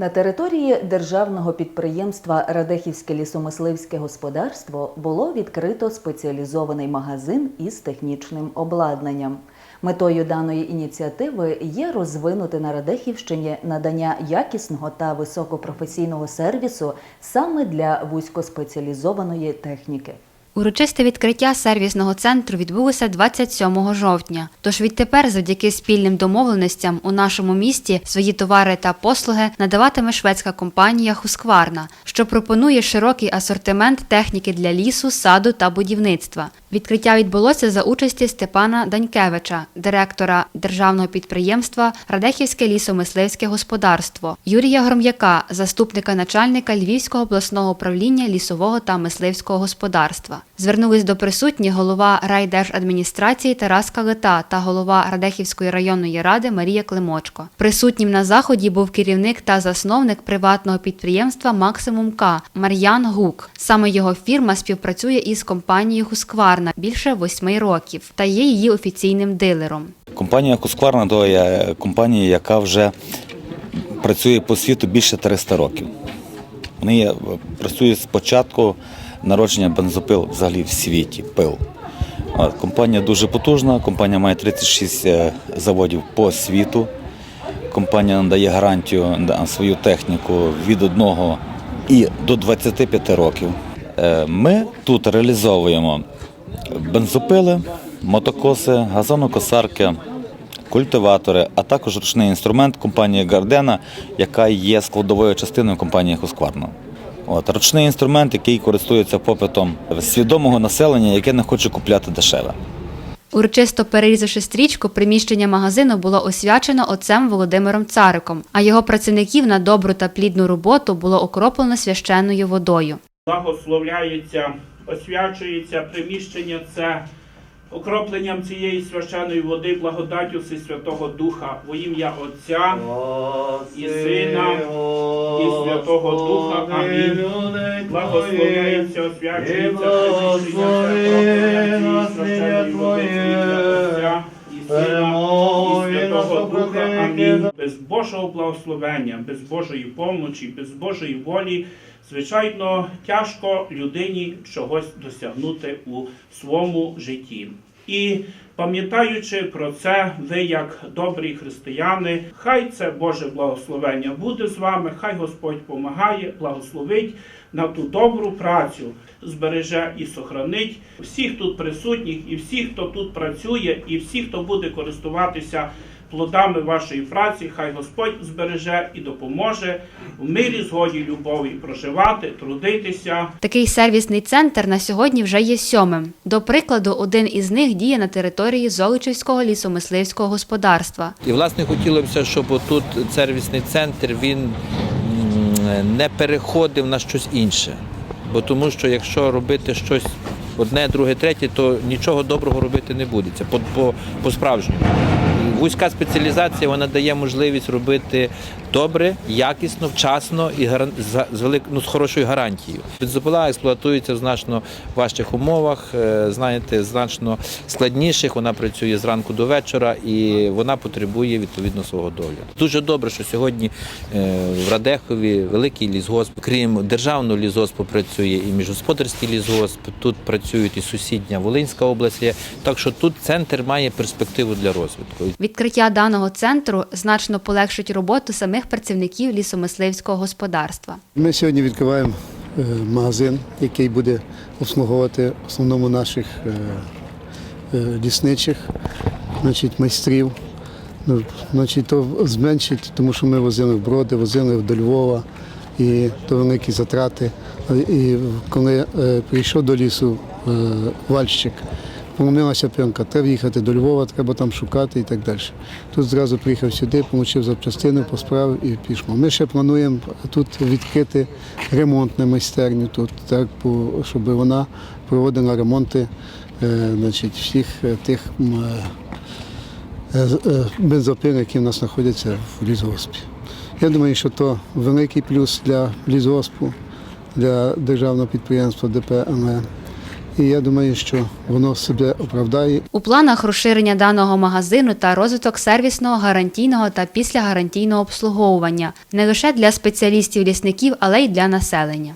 На території державного підприємства Радехівське лісомисливське господарство було відкрито спеціалізований магазин із технічним обладнанням. Метою даної ініціативи є розвинути на Радехівщині надання якісного та високопрофесійного сервісу саме для вузькоспеціалізованої техніки. Урочисте відкриття сервісного центру відбулося 27 жовтня. Тож відтепер, завдяки спільним домовленостям, у нашому місті свої товари та послуги надаватиме шведська компанія Хускварна, що пропонує широкий асортимент техніки для лісу, саду та будівництва. Відкриття відбулося за участі Степана Данькевича, директора державного підприємства Радехівське лісомисливське господарство, Юрія Гром'яка, заступника начальника Львівського обласного управління лісового та мисливського господарства. Звернулись до присутніх голова райдержадміністрації Тарас Калита та голова Радехівської районної ради Марія Климочко. Присутнім на заході був керівник та засновник приватного підприємства Максимум К Мар'ян Гук. Саме його фірма співпрацює із компанією Хускварна більше восьми років та є її офіційним дилером. Компанія Кускварна то є компанія, яка вже працює по світу більше 300 років. Вони працюють з початку народження бензопил взагалі в світі, пил. Компанія дуже потужна, компанія має 36 е, заводів по світу. Компанія надає гарантію на свою техніку від 1 і до 25 років. Е, Ми тут реалізовуємо бензопили, мотокоси, газонокосарки, культиватори, а також ручний інструмент компанії Гардена, яка є складовою частиною компанії Husqvarna. От ручний інструмент, який користується попитом свідомого населення, яке не хоче купляти дешеве. Урочисто перерізавши стрічку, приміщення магазину було освячено отцем Володимиром Цариком, а його працівників на добру та плідну роботу було окроплено священною водою. благословляється, освячується приміщення це окропленням цієї священої води, благодаттю Святого Духа, во ім'я Отця і Сина, і Святого Духа. Амінь. Благословляється, освячується приміщення цієї води, Отця і Сина, і Святого Духа. Амінь. Без Божого благословення, без Божої помочі, без Божої волі Звичайно, тяжко людині чогось досягнути у своєму житті. І пам'ятаючи про це, ви, як добрі християни, хай це Боже благословення буде з вами, хай Господь помагає, благословить на ту добру працю, збереже і сохранить всіх тут присутніх, і всіх, хто тут працює, і всіх, хто буде користуватися плодами вашої праці, хай Господь збереже і допоможе в мирі, згоді, любові проживати, трудитися. Такий сервісний центр на сьогодні вже є сьомим. До прикладу, один із них діє на території Золочівського лісомисливського господарства. І власне хотілося б, щоб тут сервісний центр він не переходив на щось інше. Бо тому що якщо робити щось одне, друге, третє, то нічого доброго робити не буде. Це по, по, по-справжньому. Вузька спеціалізація вона дає можливість робити добре, якісно, вчасно і з, велик, ну, з хорошою гарантією. Бензопила експлуатується в значно важчих умовах, е, знаєте, значно складніших. Вона працює зранку до вечора і вона потребує відповідно свого догляду. Дуже добре, що сьогодні е, в Радехові великий лісгосп, крім державного лісгоспу, працює і міжгосподарський лісгосп. Тут працюють і сусідня Волинська область. Так що тут центр має перспективу для розвитку. Відкриття даного центру значно полегшить роботу самих працівників лісомисливського господарства. Ми сьогодні відкриваємо е, магазин, який буде обслуговувати основному наших е, е, лісничих, значить, майстрів. Ну, Значить, то зменшить, тому що ми возили в броди, возили до Львова, і то великі затрати. І коли прийшов до лісу вальщик, помилася пленка, треба їхати до Львова, треба там шукати і так далі. Тут зразу приїхав сюди, отримав запчастину, посправив і пішло. Ми ще плануємо тут відкрити ремонтну майстерню, тут, так, щоб вона проводила ремонти е, значить, всіх е, тих е, бензопил, які в нас знаходяться в лісгоспі. Я думаю, що то великий плюс для лісгоспу, для державного підприємства ДП «МЛ». І я думаю, що воно себе оправдає У планах розширення даного магазину та розвиток сервісного, гарантійного та післягарантійного обслуговування не лише для спеціалістів лісників, але й для населення.